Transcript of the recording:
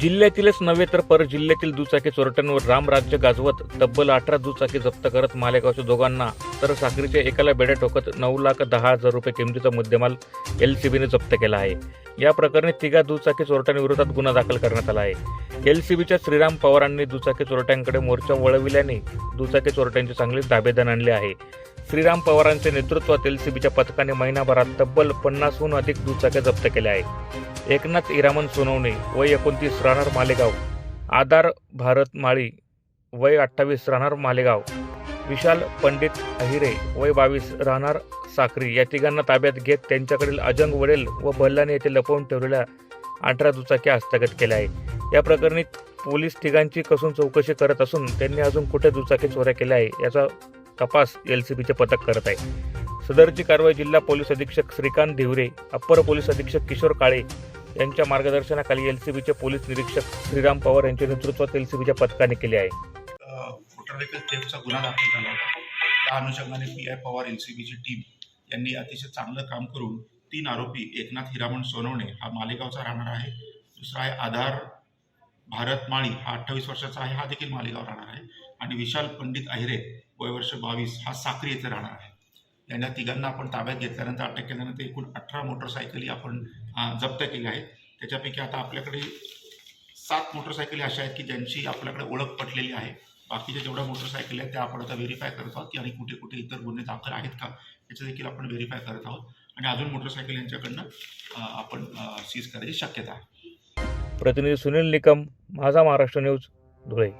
जिल्ह्यातीलच नव्हे तर पर जिल्ह्यातील दुचाकी चोरट्यांवर रामराज्य गाजवत तब्बल अठरा दुचाकी जप्त करत मालेगावच्या दोघांना तर साखरीच्या एकाला बेड्या ठोकत नऊ लाख दहा हजार रुपये किमतीचा मुद्देमाल एल सी बीने जप्त केला आहे. या प्रकरणी तिघा दुचाकी चोरट्यांविरोधात गुन्हा दाखल करण्यात आला आहे. एल सी बीच्या श्रीराम पवारांनी दुचाकी चोरट्यांकडे मोर्चा वळविल्याने दुचाकी चोरट्यांचे चांगलेच दाबेदान आणले आहे. श्रीराम पवारांच्या नेतृत्वात एल सी बीच्या पथकाने महिनाभरात तब्बल पन्नासहून अधिक दुचाक्या जप्त केल्या आहेत. एकनाथ इरामन सोनवणे वय एकोणतीस राहणार मालेगाव. आधार भारत माळी वय अठ्ठावीस राहणार मालेगाव. विशाल पंडित अहिरे वय बावीस राहणार साक्री. या तिघांना ताब्यात घेत त्यांच्याकडील अजंग वडेल व बल्लाने येथे लपवून ठेवलेल्या अठरा दुचाक्या हस्तगत केल्या आहे या प्रकरणी पोलीस तिघांची कसून चौकशी करत असून त्यांनी अजून कुठे दुचाकी चोऱ्या केल्या आहे याचा तपास एल सी बीचे पथक करत आहे. सदरची कारवाई जिल्हा पोलीस अधीक्षक श्रीकांत धिवरे अप्पर पोलीस अधीक्षक किशोर काळे यांच्या मार्गदर्शनाखाली एल सी बीचे पोलीस निरीक्षक श्रीराम पवार यांच्या नेतृत्वात एल सी बीच्या पथकाने केले आहे. मोटर गुन्हा दाखल झाला होता. त्या अनुषंगाने P I Pawar L C बीची टीम यांनी अतिशय चांगलं काम करून तीन आरोपी एकनाथ हिरामण सोनवणे हा मालेगावचा राहणार आहे. दुसरा आहे आधार भारत माळी हा अठ्ठावीस वर्षाचा आहे हा देखील मालेगाव राहणार आहे. आणि विशाल पंडित अहिरे वय वर्ष बावीस हा साक्री येथे राहणार आहे. यांना तिघांना आपण ताब्यात घेतल्यानंतर अटक केल्यानंतर एकूण अठरा मोटरसायकली आपण जप्त केल्या आहेत. त्याच्यापैकी आता आपल्याकडे सात मोटरसायकली अशा आहेत की ज्यांची आपल्याकडे ओळख पटलेली आहे. बाकीच्या जेवढ्या मोटरसायकल आहेत त्या आपण आता व्हेरीफाय करत आहोत की आणि कुठे कुठे इतर गुन्हे दाखल आहेत का याचं देखील आपण व्हेरीफाय करत आहोत. आणि अजून मोटरसायकल यांच्याकडनं आपण सीज करायची शक्यता आहे. प्रतिनिधी सुनील निकम माझा महाराष्ट्र न्यूज धुळे.